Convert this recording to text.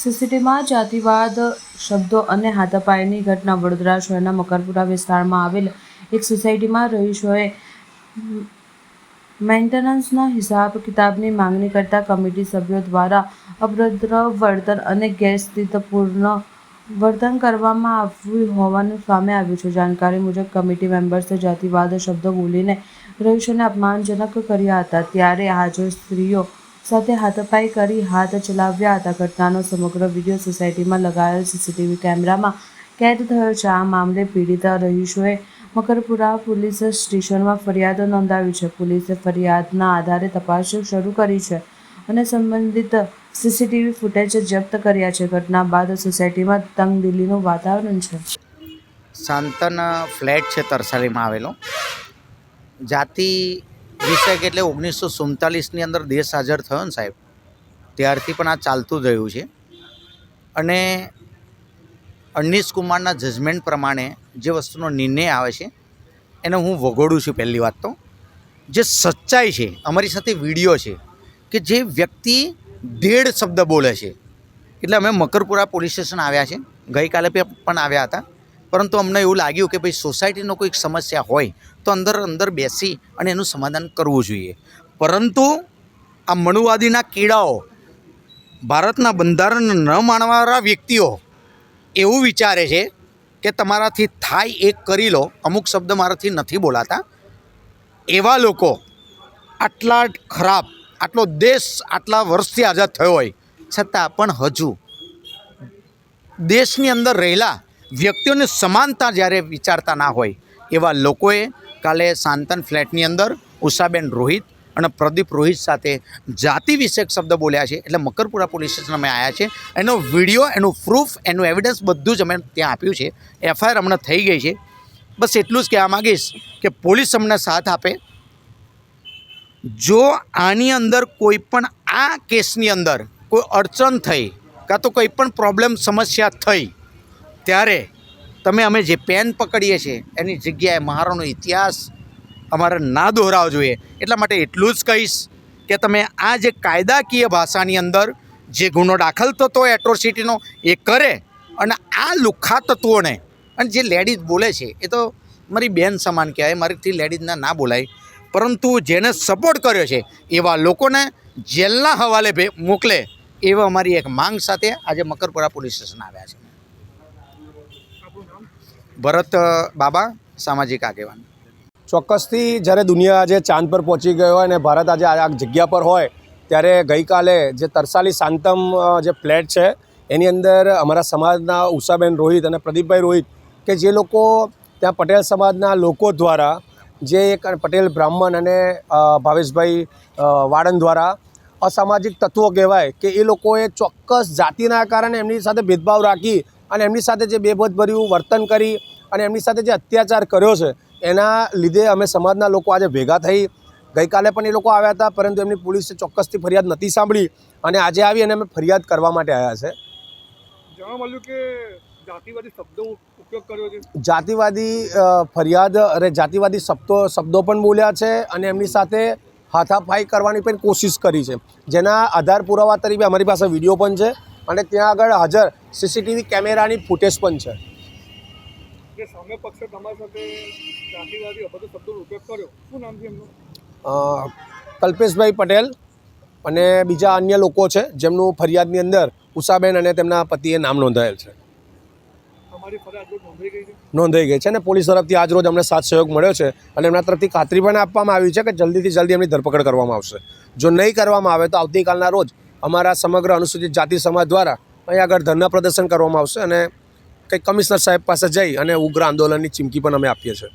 સીસીટીવીમાં જાતિવાદ શબ્દો અને હાથાપાઈની ઘટના વડોદરા શહેરના મકરપુરા વિસ્તારમાં આવેલ એક સોસાયટીમાં રહીશોએ મેન્ટેનન્સના હિસાબ કિતાબની માંગણી કરતા કમિટી સભ્યો દ્વારા અભદ્ર વર્તન અને ગેરસ્થિતપૂર્ણ વર્તન કરવામાં આવ્યું હોવાનું સામે આવ્યું છે. જાણકારી મુજબ, કમિટી મેમ્બર્સે જાતિવાદ શબ્દો બોલીને રહીશોને અપમાનજનક કર્યા હતા. ત્યારે હાજર સ્ત્રીઓ સાથે હાથપાઈ કરી હાથ ચલાવ્યા હતા. ઘટનાનો સમગ્ર વીડિયો સોસાયટીમાં લગાવેલ સીસીટીવી કેમેરામાં કેદ થયો છે. આ મામલે પીડિતા રહીશોએ મકરપુરા પોલીસ સ્ટેશનમાં ફરિયાદ નોંધાવી છે. પોલીસે ફરિયાદના આધારે તપાસ શરૂ કરી છે અને સંબંધિત સીસીટીવી ફૂટેજ જપ્ત કર્યા છે. ઘટના બાદ સોસાયટીમાં તંગદિલીનું વાતાવરણ છે. શાંતન ફ્લેટ છે તરસાલીમાં આવેલો. જાતિ વિષય એટલે ઓગણીસો સુડતાલીસની અંદર દેશ હાજર થયો ને સાહેબ, ત્યારથી પણ આ ચાલતું રહ્યું છે. અને અનીશ કુમારના જજમેન્ટ પ્રમાણે જે વસ્તુનો નિર્ણય આવે છે, એને હું વગોડું છું પહેલી વાત તો. જે સચ્ચાઈ છે, અમારી સાથે વીડિયો છે, કે જે વ્યક્તિ દેડ શબ્દ બોલે છે. એટલે અમે મકરપુરા પોલીસ સ્ટેશન આવ્યા છે. ગઈકાલે પણ આવ્યા હતા. પરંતુ અમને એવું લાગ્યું કે ભાઈ સોસાયટીનો કોઈક સમસ્યા હોય તો અંદર અંદર બેસી અને એનું સમાધાન કરવું જોઈએ. પરંતુ આ મણુવાદીના કીડાઓ, ભારતના બંધારણ ન માણવાવાળા વ્યક્તિઓ એવું વિચારે છે કે તમારાથી થાય એક કરી લો, અમુક શબ્દ મારાથી નથી બોલાતા. એવા લોકો આટલા ખરાબ, આટલો દેશ આટલા વર્ષથી આઝાદ થયો હોય, છતાં પણ હજુ દેશની અંદર રહેલા વ્યક્તિઓને સમાનતા જ્યારે વિચારતા ના હોય, એવા લોકોએ કાલે શાંતન ફ્લેટની અંદર ઉષાબેન રોહિત અને પ્રદીપ રોહિત સાથે જાતિ વિષયક શબ્દ બોલ્યા છે. એટલે મકરપુરા પોલીસ સ્ટેશન અમે આવ્યા છે એનો વીડિયો, એનું પ્રૂફ, એનું એવિડન્સ બધું જ અમે ત્યાં આપ્યું છે. એફઆઈઆર હમણાં થઈ ગઈ છે. બસ એટલું જ કહેવા માગીશ કે પોલીસ અમને સાથ આપે. જો આની અંદર કોઈ પણ આ કેસની અંદર કોઈ અડચણ થઈ, કાં તો કોઈ પણ પ્રોબ્લેમ સમસ્યા થઈ ત્યારે તમે અમે જે પેન પકડીએ છીએ, એની જગ્યાએ મહારાનો ઇતિહાસ અમારે ના દોહરાવો જોઈએ. એટલા માટે એટલું જ કહીશ કે તમે આ જે કાયદાકીય ભાષાની અંદર જે ગુનો દાખલ થતો હોય એટ્રોસિટીનો એ કરે અને આ લુખ્ખા તત્વોને અને જે લેડીઝ બોલે છે, એ તો મારી બેન સમાન કહેવાય, મારીથી લેડીઝના ના બોલાય. પરંતુ જેને સપોર્ટ કર્યો છે, એવા લોકોને જેલના હવાલે મોકલે એવા અમારી એક માંગ સાથે આજે મકરપુરા પોલીસ સ્ટેશન આવ્યા છે. ભરત બાબા, સામાજિક આગેવાન. ચોક્કસથી જ્યારે દુનિયા આજે ચાંદ પર પહોંચી ગયો હોય અને ભારત આજે આ જગ્યા પર હોય, ત્યારે ગઈકાલે જે તરસાલી શાંતમ જે ફ્લેટ છે, એની અંદર અમારા સમાજના ઉષાબેન રોહિત અને પ્રદીપભાઈ રોહિત કે જે લોકો ત્યાં પટેલ સમાજના લોકો દ્વારા જે એક પટેલ બ્રાહ્મણ અને ભાવેશભાઈ વાળંદ દ્વારા અસામાજિક તત્વો કહેવાય કે એ લોકોએ ચોક્કસ જાતિના કારણે એમની સાથે ભેદભાવ રાખી અને એમની સાથે જે બેબદભર્યું વર્તન કરી અને એમની સાથે જે અત્યાચાર કર્યો છે એના લીધે અમે સમાજના લોકો આજે ભેગા થઈ. ગઈકાલે પણ એ લોકો આવ્યા હતા પરંતુ એમની પોલીસે ચોક્કસથી ફરિયાદ નથી સાંભળી અને આજે આવી અને અમે ફરિયાદ કરવા માટે આવ્યા છે. જાણવા મળ્યું કે જાતિવાદી શબ્દો ઉપયોગ કર્યો છે? જાતિવાદી ફરિયાદ અને જાતિવાદી શબ્દો શબ્દો પણ બોલ્યા છે અને એમની સાથે હાથાપાઈ કરવાની પણ કોશિશ કરી છે. જેના આધાર પુરાવા તરીકે અમારી પાસે વીડિયો પણ છે. અને ત્યાં આગળ હાજર સીસીટીવી કેમેરાની ફૂટેજ પણ છે. કલ્પેશભાઈ પટેલ અને બીજા અન્ય લોકો છે જેમનું ફરિયાદની અંદર ઉષાબેન અને તેમના પતિએ નામ નોંધાયેલ છે? નોંધાઈ ગઈ છે અને પોલીસ તરફથી આજ રોજ અમને સાથ સહયોગ મળ્યો છે અને એમના તરફથી ખાતરી પણ આપવામાં આવી છે કે જલ્દીથી જલ્દી એમની ધરપકડ કરવામાં આવશે. જો નહીં કરવામાં આવે તો આવતીકાલના રોજ અમારા સમગ્ર અનુસૂચિત જાતિ સમાજ દ્વારા અહીં આગળ ધરના પ્રદર્શન કરવામાં આવશે અને કંઈક કમિશનર સાહેબ પાસે જઈ અને ઉગ્ર આંદોલનની ચીમકી પણ અમે આપીએ છીએ.